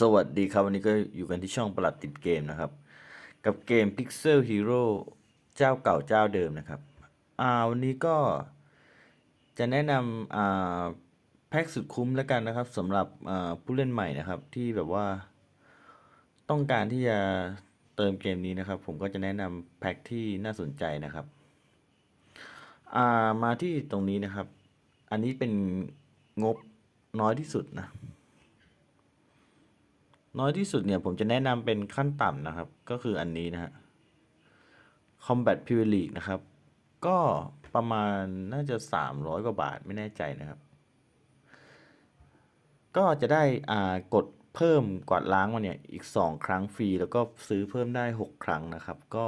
สวัสดีครับ วันนี้ก็อยู่กันที่ช่องประหลัดติดเกมนะครับ กับเกม Pixel Hero เจ้าเก่าเจ้าเดิมนะครับ อ่าวันนี้ก็จะแนะนำอ่าแพ็กสุดคุ้มแล้วกันนะครับสำหรับอ่าผู้เล่นใหม่นะครับ ที่แบบว่าต้องการที่จะเติมเกมนี้นะครับ ผมก็จะแนะนำแพ็กที่น่าสนใจนะครับ อ่ามาที่ตรงนี้นะครับ อันนี้เป็นงบน้อยที่สุดนะ น้อยที่สุดเนี่ยผมจะแนะนำเป็นขั้นต่ำนะครับ ก็คืออันนี้นะฮะ Combat Privilege นะครับ ก็ประมาณน่าจะ 300 กว่าบาทไม่แน่ใจนะครับ ก็จะได้อ่ากดเพิ่มกวาดล้างมาเนี่ยอีก 2 ครั้งฟรี แล้วก็ซื้อเพิ่มได้ 6 ครั้งนะครับ ก็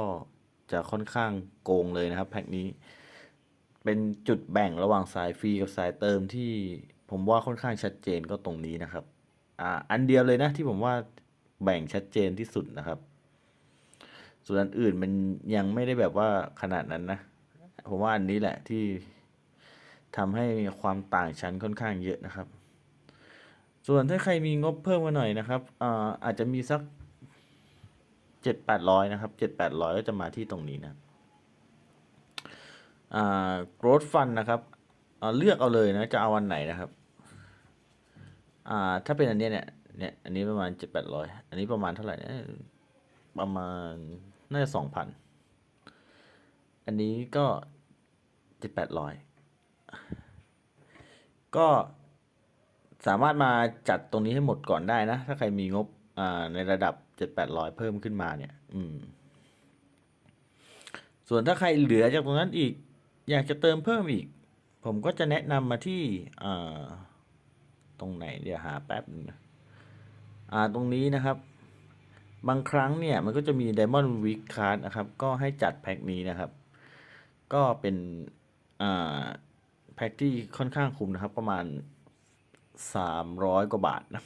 จะค่อนข้างโกงเลยนะครับ แพ็กนี้ เป็นจุดแบ่งระหว่างสายฟรีกับสายเติมที่ผมว่าค่อนข้างชัดเจนก็ตรงนี้นะครับ อ่าอันเดียวเลยนะที่ผมว่าแบ่งชัดเจนที่สุดนะครับ ส่วนอันอื่นมันยังไม่ได้แบบว่าขนาดนั้นนะ ผมว่าอันนี้แหละที่ทำให้ความต่างชั้นค่อนข้างเยอะนะครับ ส่วนถ้าใครมีงบเพิ่มมาหน่อยนะครับอ่าอาจจะมีสักเจ็ดแปดร้อยนะครับเจ็ดแปดร้อยก็จะมาที่ตรงนี้นะอ่า growth fund นะครับอ่าเลือกเอาเลยนะ จะเอาวันไหนนะครับ อ่า ถ้าเป็นอันเนี้ยเนี่ยเนี่ย อันนี้ประมาณเจ็ดแปดร้อย อันนี้ประมาณเท่าไหร่เนะประมาณน่าจะสองพัน อันนี้ก็เจ็ดแปดร้อย ก็สามารถมาจัดตรงนี้ให้หมดก่อนได้นะ ถ้าใครมีงบอ่าในระดับเจ็ดแปดร้อยเพิ่มขึ้นมาเนี่ย อืม ส่วนถ้าใครเหลือจากตรงนั้นอีก อยากจะเติมเพิ่มอีก ผมก็จะแนะนำมาที่อ่า ตรงไหนเดี๋ยวหาแป๊บนึงนะอ่าตรงนี้นะครับ บางครั้งเนี่ยมันก็จะมี Diamond Week Card นะครับ ก็ให้จัดแพ็คนี้นะครับ ก็เป็นอ่าแพ็คที่ค่อนข้างคุ้มนะครับ ประมาณสามร้อยกว่าบาทนะ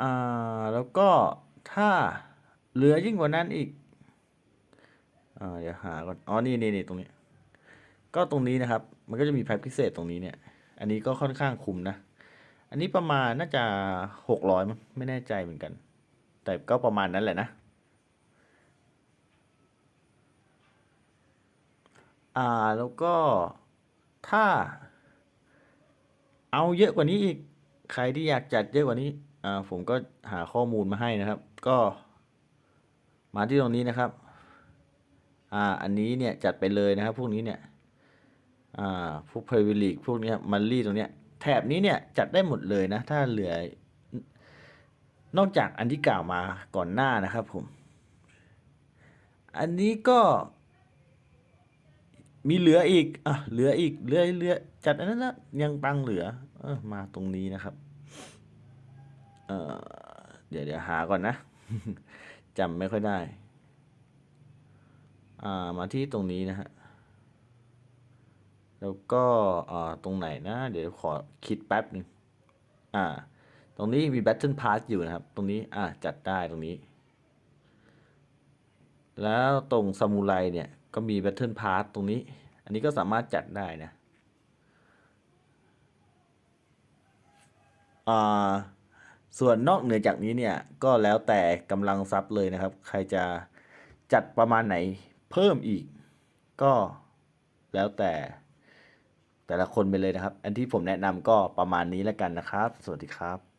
อ่าแล้วก็ถ้าเหลือยิ่งกว่านั้นอีกอ่าเดี๋ยวหาก่อนอ๋อนี่นี่นี่ตรงนี้ ก็ตรงนี้นะครับ มันก็จะมีแพ็คพิเศษตรงนี้เนี่ย อันนี้ก็ค่อนข้างคุ้มนะ อันนี้ประมาณน่าจะหกร้อยมั้งไม่แน่ใจเหมือนกัน แต่ก็ประมาณนั้นแหละนะอ่าแล้วก็ถ้า เอาเยอะกว่านี้อีกใครที่อยากจัดเยอะกว่านี้อ่าผมก็หาข้อมูลมาให้นะครับ ก็ มาที่ตรงนี้นะครับ อ่าอันนี้เนี่ยจัดไปเลยนะครับ พวกนี้เนี่ย พวกเพลวิลีกพวกนี้มันลี่ตรงเนี้ยแถบนี้เนี่ยจัดได้หมดเลยนะ ถ้าเหลือนอกจากอันที่กล่าวมาก่อนหน้านะครับผม อันนี้ก็ มีเหลืออีกอะเหลืออีกเหลือเหลือจัดอันนั้นละยังตังเหลือเออมาตรงนี้นะครับ เออเดี๋ยวเดี๋ยวหาก่อนนะจำไม่ค่อยได้ อ่ามาที่ตรงนี้นะฮะ แล้วก็ตรงไหนนะ เดี๋ยวขอคิดแป๊บหนึ่งอ่า ตรงนี้มี Battle Pass อยู่นะครับ ตรงนี้อ่าจัดได้ตรงนี้ แล้วตรงซามูไรเนี่ยก็มี Battle Pass ตรงนี้ อันนี้ก็สามารถจัดได้นะอ่าส่วนนอกเหนือจากนี้เนี่ยก็แล้วแต่กำลังทรัพย์เลยนะครับ ใครจะจัดประมาณไหนเพิ่มอีก ก็แล้วแต่ แต่ละคนไปเลยนะครับ อันที่ผมแนะนำก็ประมาณนี้แล้วกันนะครับ สวัสดีครับ